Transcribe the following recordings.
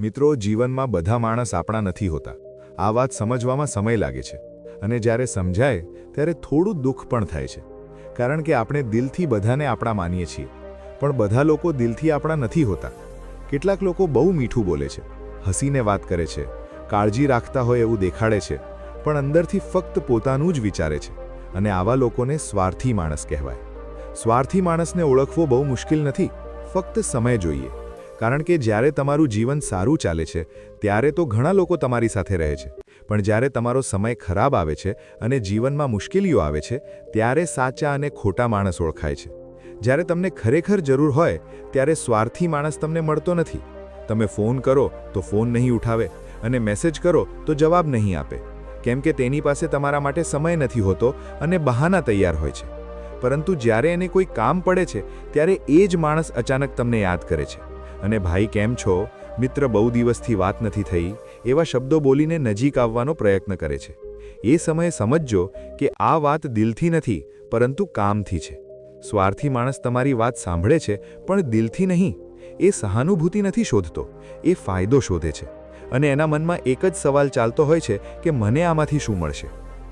મિત્રો, જીવનમાં બધા માણસ આપણા નથી હોતા. આ વાત સમજવામાં સમય લાગે છે. અને જ્યારે સમજાય, ત્યારે થોડું દુઃખ પણ થાય છે. કારણ કે આપણે દિલથી બધાને આપણા માનીએ છીએ. પણ બધા લોકો દિલથી આપણા નથી હોતા. કેટલાક લોકો બહુ મીઠું બોલે છે, હસીને વાત કરે છે, કાળજી રાખતા હોય એવું દેખાડે છે, પણ અંદરથી ફક્ત પોતાનું જ વિચારે છે. અને આવા લોકોને સ્વાર્થી માણસ કહેવાય. સ્વાર્થી માણસને ઓળખવો બહુ મુશ્કેલ નથી. ફક્ત સમય જોઈએ. કારણ કે જ્યારે તમારું જીવન સારું ચાલે છે, ત્યારે તો ઘણા લોકો તમારી સાથે રહે છે. પણ જ્યારે તમારો સમય ખરાબ આવે છે અને જીવનમાં મુશ્કેલીઓ આવે છે, ત્યારે સાચા અને ખોટા માણસ ઓળખાય છે. જ્યારે તમને ખરેખર જરૂર હોય, ત્યારે સ્વાર્થી માણસ તમને મળતો નથી. તમે ફોન કરો તો ફોન નહીં ઉઠાવે અને મેસેજ કરો તો જવાબ નહીં આપે. કેમ કે તેની પાસે તમારા માટે સમય નથી હોતો અને બહાના તૈયાર હોય છે. પરંતુ જ્યારે એને કોઈ કામ પડે છે, ત્યારે એ જ માણસ અચાનક તમને યાદ કરે છે. અને ભાઈ કેમ છો? મિત્ર બહુ દિવસથી વાત નથી થઈ. એવા શબ્દો બોલીને નજીક આવવાનો પ્રયત્ન કરે છે. એ સમયે સમજજો કે આ વાત દિલથી નથી, પરંતુ કામથી છે. સ્વાર્થી માણસ તમારી વાત સાંભળે છે, પણ દિલથી નહીં. એ સહાનુભૂતિ નથી શોધતો, એ ફાયદો શોધે છે. અને એના મનમાં એક જ સવાલ ચાલતો હોય છે કે મને આમાંથી શું મળશે?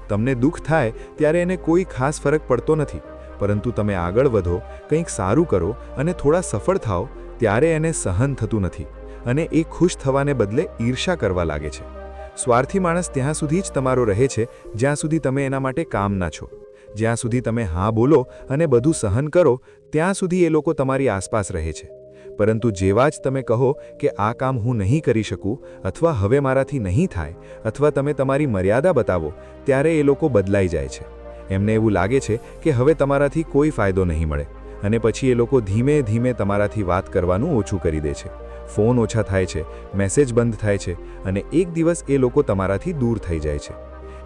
તમને દુઃખ થાય ત્યારે એને કોઈ ખાસ ફરક પડતો નથી. પરંતુ તમે આગળ વધો, કંઈક સારું કરો અને થોડા સફળ થાઓ ત્યારે એને સહન થતું નથી અને એ ખુશ થવાને બદલે ઈર્ષા કરવા લાગે છે. સ્વાર્થી માણસ ત્યાં સુધી જ તમારો રહે છે, જ્યાં સુધી તમે એના માટે કામ ના છો. જ્યાં સુધી તમે હા બોલો અને બધું સહન કરો, ત્યાં સુધી એ લોકો તમારી આસપાસ રહે છે. પરંતુ જેવા જ તમે કહો કે આ કામ હું નહીં કરી શકું, અથવા હવે મારાથી નહીં થાય, અથવા તમે તમારી મર્યાદા બતાવો, ત્યારે એ લોકો બદલાઈ જાય છે. એમને એવું લાગે છે કે હવે તમારાથી કોઈ ફાયદો નહીં મળે. અને પછી એ લોકો ધીમે ધીમે તમારાથી વાત કરવાનું ઓછું કરી દે છે. ફોન ઓછા થાય છે, મેસેજ બંધ થાય છે અને એક દિવસ એ લોકો તમારાથી દૂર થઈ જાય છે.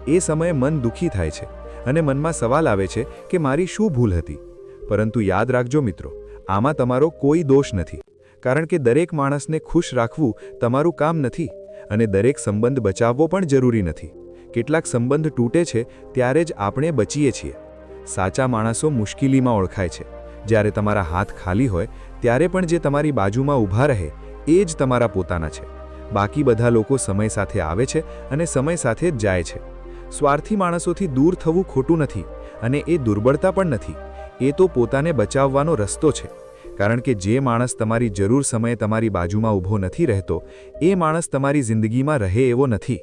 એ સમયે મન દુઃખી થાય છે અને મનમાં સવાલ આવે છે કે મારી શું ભૂલ હતી? પરંતુ યાદ રાખજો મિત્રો, આમાં તમારો કોઈ દોષ નથી. કારણ કે દરેક માણસને ખુશ રાખવું તમારું કામ નથી અને દરેક સંબંધ બચાવવો પણ જરૂરી નથી. કેટલાક સંબંધ તૂટે છે ત્યારે જ આપણે બચીએ છીએ. સાચા માણસો મુશ્કેલીમાં ઓળખાય છે. જ્યારે તમારા હાથ ખાલી હોય, ત્યારે પણ જે તમારી બાજુમાં ઊભા રહે, એ જ તમારા પોતાના છે. બાકી બધા લોકો સમય સાથે આવે છે અને સમય સાથે જ જાય છે. સ્વાર્થી માણસોથી દૂર થવું ખોટું નથી અને એ દુર્બળતા પણ નથી. એ તો પોતાને બચાવવાનો રસ્તો છે. કારણ કે જે માણસ તમારી જરૂર સમયે તમારી બાજુમાં ઊભો નથી રહેતો, એ માણસ તમારી જિંદગીમાં રહે એવો નથી.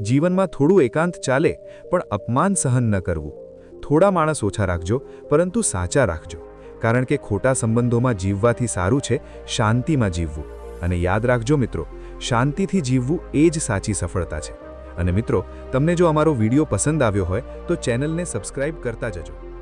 જીવનમાં થોડું એકાંત ચાલે, પણ અપમાન સહન ન કરવું. થોડા માણસ ઓછા રાખજો, પરંતુ સાચા રાખજો. કારણ કે ખોટા સંબંધોમાં જીવવાથી સારું છે શાંતિમાં જીવવું. અને યાદ રાખજો મિત્રો, શાંતિથી જીવવું એ જ સાચી સફળતા છે. અને મિત્રો, તમને જો અમારો વીડિયો પસંદ આવ્યો હોય તો ચેનલને સબસ્ક્રાઇબ કરતા જજો.